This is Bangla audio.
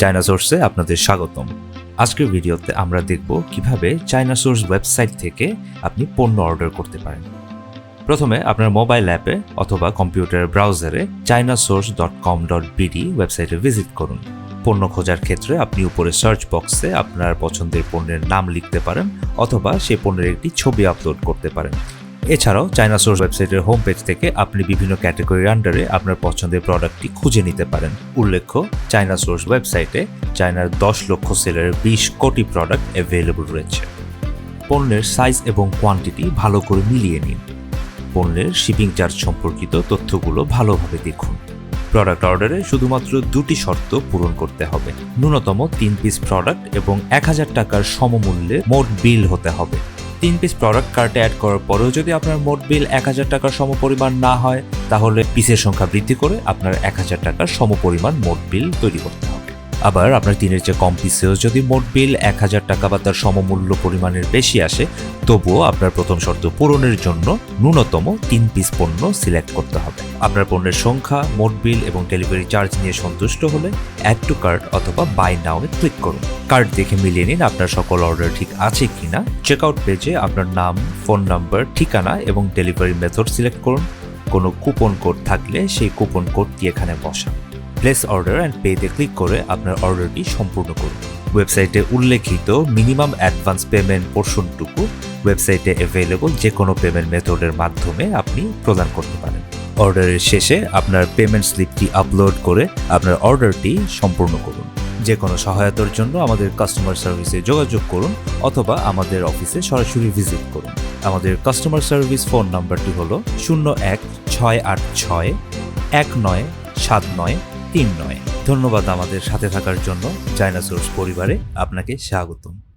চায়না সোর্সে আপনাদের স্বাগতম। আজকের ভিডিওতে আমরা দেখব কীভাবে চায়না সোর্স ওয়েবসাইট থেকে আপনি পণ্য অর্ডার করতে পারেন। প্রথমে আপনার মোবাইল অ্যাপে অথবা কম্পিউটার ব্রাউজারে China source dot com dot BD ওয়েবসাইটে ভিজিট করুন। পণ্য খোঁজার ক্ষেত্রে আপনি উপরে সার্চ বক্সে আপনার পছন্দের পণ্যের নাম লিখতে পারেন অথবা সেই পণ্যের একটি ছবি আপলোড করতে পারেন। এছাড়াও চায়না সোর্স ওয়েবসাইটের হোম পেজ থেকে আপনি বিভিন্ন ক্যাটাগরির আন্ডারে আপনার পছন্দের প্রোডাক্টটি খুঁজে নিতে পারেন। উল্লেখ্য চায়না সোর্স ওয়েবসাইটে চায়নার দশ লক্ষ সেলের বিশ কোটি প্রোডাক্ট অ্যাভেলেবল রয়েছে। পণ্যের সাইজ এবং কোয়ান্টিটি ভালো করে মিলিয়ে নিন। পণ্যের শিপিং চার্জ সম্পর্কিত তথ্যগুলো ভালোভাবে দেখুন। প্রোডাক্ট অর্ডারে শুধুমাত্র দুটি শর্ত পূরণ করতে হবে। ন্যূনতম তিন পিস প্রোডাক্ট এবং এক হাজার টাকার সমমূল্যে মোট বিল হতে হবে। তিন পিস প্রোডাক্ট কার্টে অ্যাড করার পরেও যদি আপনার মোট বিল এক হাজার টাকার সমপরিমাণ না হয়, তাহলে পিসের সংখ্যা বৃদ্ধি করে আপনার এক হাজার টাকার সমপরিমাণ মোট বিল তৈরি করতে আবার আপনার তিনের চেয়ে কম পিসেও যদি মোট বিল এক হাজার টাকা বা তার সমমূল্য পরিমাণের বেশি আসে, তবুও আপনার প্রথম শর্ত পূরণের জন্য ন্যূনতম তিন পিস পণ্য সিলেক্ট করতে হবে। আপনার পণ্যের সংখ্যা, মোট বিল এবং ডেলিভারি চার্জ নিয়ে সন্তুষ্ট হলে অ্যাড টু কার্ট অথবা বাই নাও এ ক্লিক করুন। কার্ড দেখে মিলিয়ে নিন আপনার সকল অর্ডার ঠিক আছে কিনা। চেক আউট পেজে আপনার নাম ফোন নাম্বার ঠিকানা এবং ডেলিভারি মেথড সিলেক্ট করুন। কোনো কুপন কোড থাকলে সেই কুপন কোডটি এখানে বসান। প্লেস অর্ডার অ্যান্ড পেতে ক্লিক করে আপনার অর্ডারটি সম্পূর্ণ করুন। ওয়েবসাইটে উল্লেখিত মিনিমাম অ্যাডভান্স পেমেন্ট পোর্শনটুকু ওয়েবসাইটে অ্যাভেলেবল যে কোনো পেমেন্ট মেথডের মাধ্যমে আপনি প্রদান করতে পারেন। অর্ডারের শেষে আপনার পেমেন্ট স্লিপটি আপলোড করে আপনার অর্ডারটি সম্পূর্ণ করুন। যে কোনো সহায়তার জন্য আমাদের কাস্টমার সার্ভিসে যোগাযোগ করুন অথবা আমাদের অফিসে সরাসরি ভিজিট করুন। আমাদের কাস্টমার সার্ভিস ফোন নাম্বারটি হলো শূন্য এক ছয় আট ছয় এক নয় সাত নয় তিন নয়। ধন্যবাদ আমাদের সাথে থাকার জন্য চায়না সোর্স পরিবারে আপনাকে স্বাগতম।